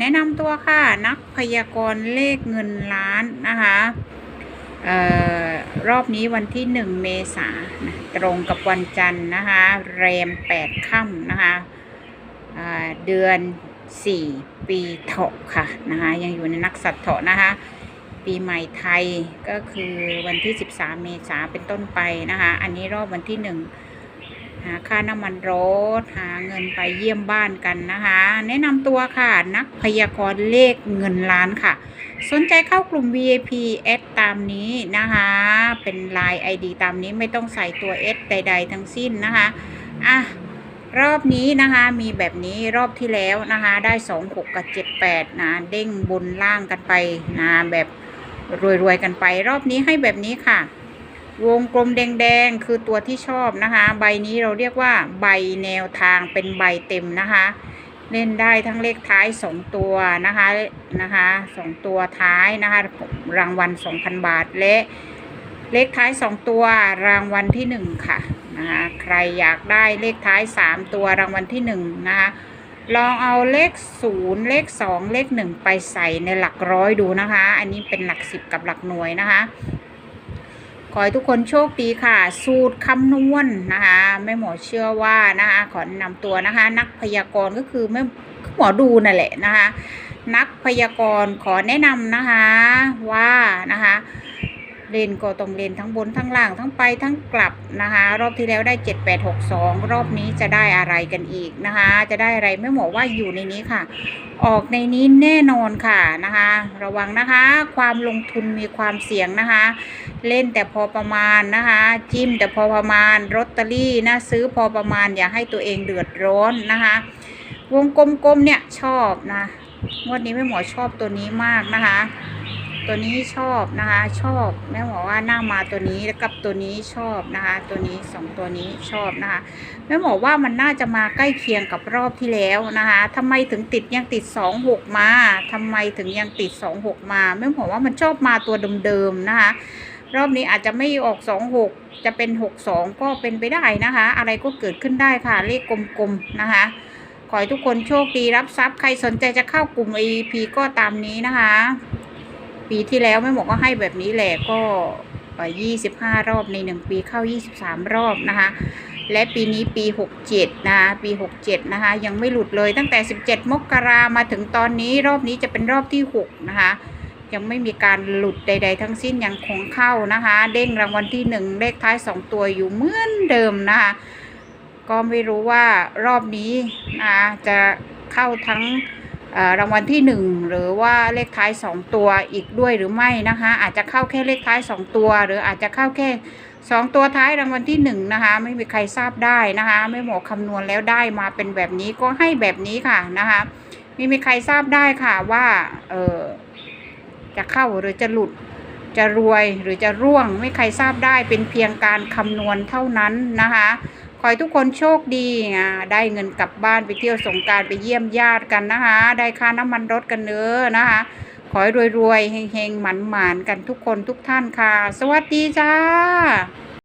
แนะนำตัวค่ะนักพยากรณ์เลขเงินล้านนะคะออรอบนี้วันที่หนึ่งเมษายนะตรงกับวันจันทร์นะคะแรมแปดค่ำนะคะเดือนสี่ปีเถาะค่ะนะคะยังอยู่ในนักสัตว์เถาะนะคะปีใหม่ไทยก็คือวันที่ 13 เมษาเป็นต้นไปนะคะ อันนี้รอบวันที่หนึ่ง หาค่าน้ำมันรถ หาเงินไปเยี่ยมบ้านกันนะคะ แนะนำตัวค่ะ นักพยากรณ์เลขเงินล้านค่ะ สนใจเข้ากลุ่ม VIP แอดตามนี้นะคะ เป็น Line ID ตามนี้ไม่ต้องใส่ตัว S ใด ๆ ทั้งสิ้นนะคะอะรอบนี้นะคะมีแบบนี้รอบที่แล้วนะคะได้ 2 6 กับ 78 นะเด้งบนล่างกันไปนะแบบรวยๆกันไป รอบนี้ให้แบบนี้ค่ะ วงกลมแดงๆคือตัวที่ชอบนะคะ ใบนี้เราเรียกว่าใบแนวทางเป็นใบเต็มนะคะ เล่นได้ทั้งเลขท้ายสองตัวนะคะนะคะสองตัวท้ายนะคะรางวัล2,000บาทและเลขท้ายสองตัวรางวัลที่หนึ่งค่ะนะคะใครอยากได้เลขท้ายสามตัวรางวัลที่หนึ่งนะคะลองเอาเลขศูนย์เลขสองเลขหนึ่งไปใส่ในหลักร้อยดูนะคะ อันนี้เป็นหลักสิบกับหลักหน่วยนะคะ ขอให้ทุกคนโชคดีค่ะ สูตรคำนวณนะคะแม่หมอเชื่อว่านะคะขอแนะนำตัวนะคะ นักพยากรณ์ก็คือแม่หมอดูนั่นแหละนะคะ นักพยากรณ์ขอแนะนำนะคะว่านะคะ เลนก็ต้องเลนทั้งบนทั้งล่างทั้งไปทั้งกลับนะคะ รอบที่แล้วได้ 7862 รอบนี้จะได้อะไรกันอีกนะคะ จะได้อะไรแม่หมอว่าอยู่ในนี้ค่ะ ออกในนี้แน่นอนค่ะนะคะ ระวังนะคะ ความลงทุนมีความเสี่ยงนะคะ เล่นแต่พอประมาณนะคะ จิ้มแต่พอประมาณลอตเตอรี่นะซื้อพอประมาณอย่าให้ตัวเองเดือดร้อนนะคะ วงกลมๆเนี่ยชอบนะงวดนี้แม่หมอชอบตัวนี้มากนะคะ ตัวนี้ชอบนะคะ ชอบแม่หมอว่าหน้ามาตัวนี้กับตัวนี้ชอบนะคะ ตัวนี้สองตัวนี้ชอบนะคะแม่หมอว่ามันน่าจะมาใกล้เคียงกับรอบที่แล้วนะคะทำไมถึงติดยังติดสองหกมาทำไมถึงยังติดสองหกมาแม่หมอว่ามันชอบมาตัวเดิมๆนะคะรอบนี้อาจจะไม่ออกสองหกจะเป็นหกสองก็เป็นไปได้นะคะ อะไรก็เกิดขึ้นได้ค่ะ เลขกลมๆนะคะ ขอให้ทุกคนโชคดีรับทรัพย์ ใครสนใจจะเข้ากลุ่ม AEP ก็ตามนี้นะคะ ปีที่แล้วแม่หมอก็ให้แบบนี้แหละก็ยี่สิบห้ารอบในหนึ่งปีเข้ายี่สิบามรอบนะคะ และปีนี้ปีหกเจ็ดนะปีหกเจ็ดนะคะ ยังไม่หลุดเลยตั้งแต่สิบเจ็ดมกรามาถึงตอนนี้รอบนี้จะเป็นรอบที่หกนะคะยังไม่มีการหลุดใด ๆ ทั้งสิ้นยังคงเข้านะคะ เด้งรางวัลที่หนึ่งเลขท้ายสองตัวอยู่เหมือนเดิมนะคะ ก็ไม่รู้ว่ารอบนี้นะจะเข้าทั้ง รางวัลที่หนึ่งหรือว่าเลขท้ายสองตัวอีกด้วยหรือไม่นะคะ อาจจะเข้าแค่เลขท้ายสองตัว หรืออาจจะเข้าแค่สองตัวท้ายรางวัลที่หนึ่งนะคะไม่มีใครทราบได้นะคะไม่หมอคำนวณแล้วได้มาเป็นแบบนี้ก็ให้แบบนี้ค่ะนะคะไม่มีใครทราบได้ค่ะว่าเออจะเข้าหรือจะหลุดจะรวยหรือจะร่วงไม่ใครทราบได้เป็นเพียงการคำนวณเท่านั้นนะคะ ขอให้ทุกคนโชคดีอ่าได้เงินกลับบ้านไปเที่ยวสงการไปเยี่ยมญาติกันนะคะ ได้ค่าน้ำมันรถกันเนื้อนะคะ ขอให้รวยๆเฮงๆหมันๆกันทุกคนทุกท่านค่ะ สวัสดีจ้า